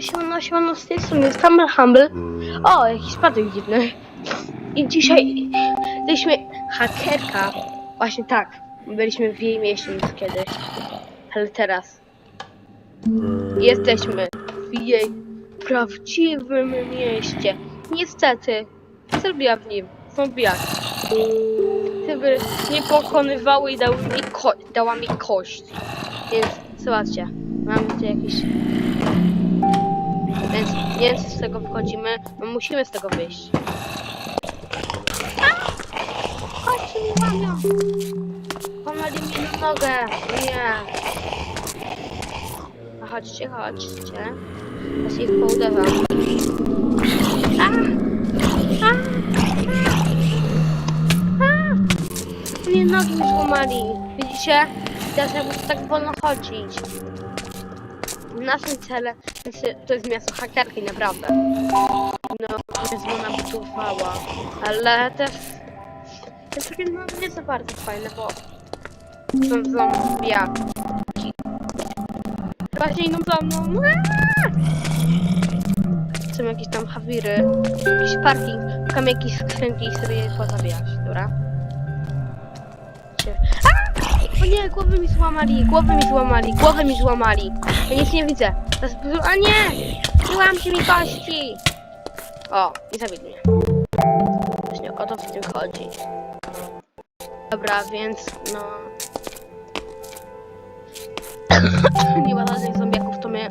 Siemano, siemano, z tej strony jest Humble Humble. O, jakiś spadek dziwny. I dzisiaj byliśmy hakerka. Właśnie tak, byliśmy w jej mieście kiedyś. Ale teraz jesteśmy w jej prawdziwym mieście. Niestety, zrobiła w nim zombiaki. Gdyby nie pokonywały i dały mi dała mi kość. Więc zobaczcie, mamy tu jakieś więc czy z tego wchodzimy. No musimy z tego wyjść. A! Chodźcie mi łamią! Pomali mi na nogę! Nie! A chodźcie, chodźcie. Ja się ich pouderzam. Mnie nogi mi złamali. Widzicie? Teraz ja muszę tak wolno chodzić. Naszym celem to jest miasto hakerki, naprawdę. No, jest ona budowała, ale też jest takie no, nie za bardzo fajne, bo są zombiaki. Właśnie idą za mną. Są jakieś tam hawiry, jakiś parking, szukam jakieś skrzynki i sobie je pozabijać, dobra? O nie, głowy mi złamali, głowy mi złamali, głowy mi złamali. Ja nic nie widzę. A nie! Złamcie mi kości! O, i zabili mnie. Właśnie o to w tym chodzi. Dobra, więc no... nie ma żadnych zombiaków, to my...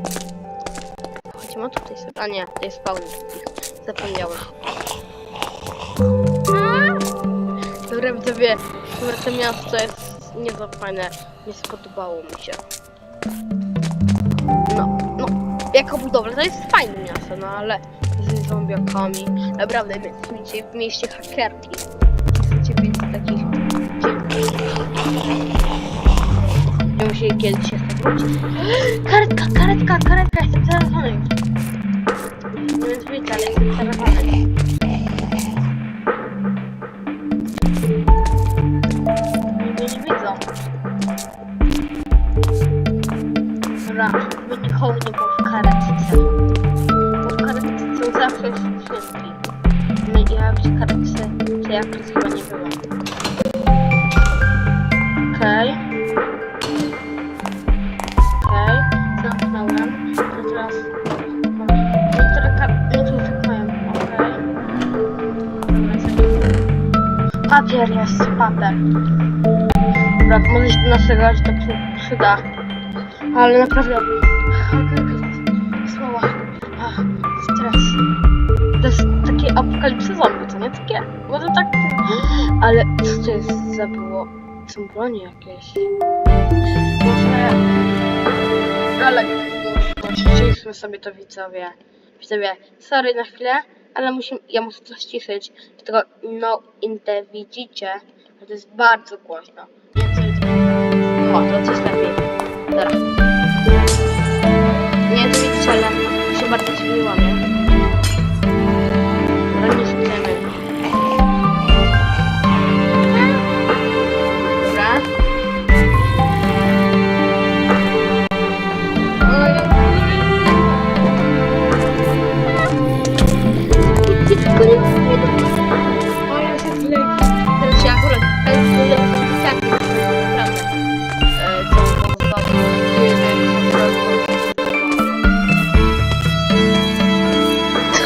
Chodźmy o tutaj sobie. A nie, to jest spawn. Zapomniałem. Dobra, widzowie, to miasto jest nie za fajne. Nie spodobało mi się. No, no, jako budowla to jest fajne miasto, no ale z zombiakami. Naprawdę, my dzisiaj w mieście hakerki. Chcecie więcej takich... Nie musieli kiedyś się wrócić. Karetka, karetka, karetka, jestem zarażony. Nie wiem, ale jestem zarażony. Jak to chyba nie było. Okej. Okej, zamknąłem. To teraz... Niektóre kar... No tu zamknąłem, okej. Zamknąłem. Papier jest, papier. Dobra, może się do naszego aż tak się przyda. Ale naprawdę... Słowa. Ach, stres. To jest takie apokalipsy zombie, co nie? Takie... Może tak... Ale co to jest za było? Są bronie jakieś. Może... Ale... Ściszymy sobie to widzowie. Widzowie, sorry na chwilę, ale musimy, ja muszę to ściszyć. Tego no in the widzicie, że to jest bardzo głośno. Nie jest. O, to coś lepiej. Dobra. Nie wiem, czy widzicie, ale się bardzo dziwnie łamie.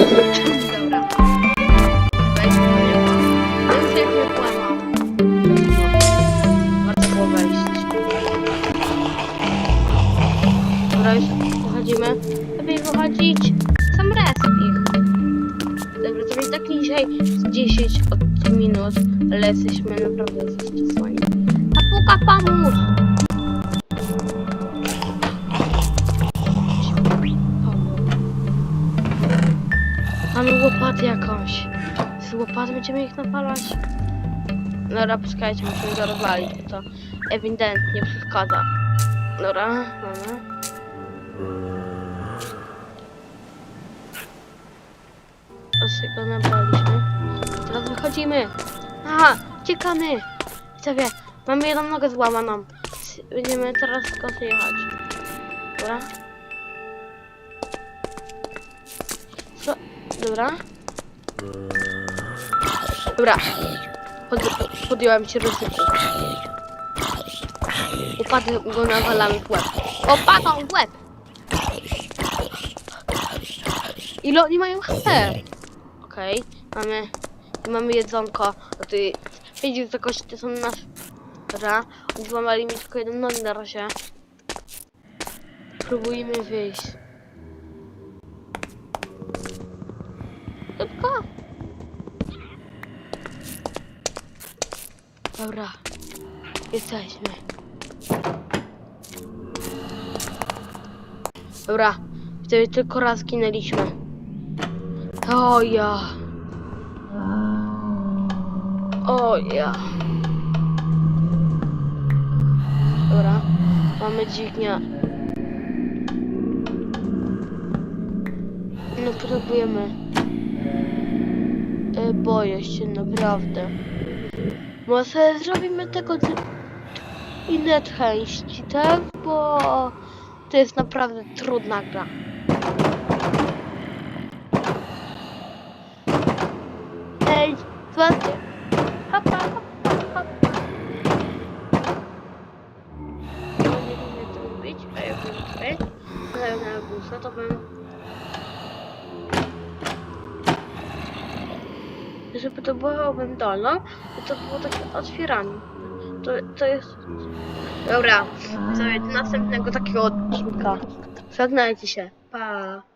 Dobra. Weź mnie. Więc jak mnie kłamał. Warto było wejść. Dobra, już wychodzimy. Lepiej wychodzić. Sam resp ich. Dobra, to jest tak dzisiaj z 10 od minut, ale jesteśmy naprawdę zastosowani. Papuga, pomóż! Łopatę jakąś. Z łopaty będziemy ich napalać? Dobra, poczekajcie, musimy go rozwalić, bo to ewidentnie przeszkadza. Dobra, mamy. Teraz go nabraliśmy. Teraz wychodzimy. Aha, uciekamy. Widzowie, mamy jedną nogę złamaną. Będziemy teraz tylko jechać. Dobra? Dobra. Dobra. Pod, podjąłem się ryzyku. Upadł go nawalamy w łeb. Opadł w łeb! Ile oni mają HP? Okej, mamy, mamy jedzonko. Ty pięć wysokości to są nasze. Dobra, oni złamali mi tylko jeden nogi na razie. Próbujmy wyjść. Szybko. Dobra, jesteśmy. Dobra, wtedy tylko raz zginęliśmy. O ja. O ja. Dobra, mamy dźwignię. No próbujemy. E, boję się naprawdę. Może zrobimy tego inne części, tak? Bo to jest naprawdę trudna gra. Ej, złapię. Hopa, hopa, hopa. No nie wiem jak to robić, a? Ale na busa to bym... Żeby to było dolną, to było takie otwieranie. To, to jest... Dobra, do następnego takiego odcinka. Żegnajcie się. Pa.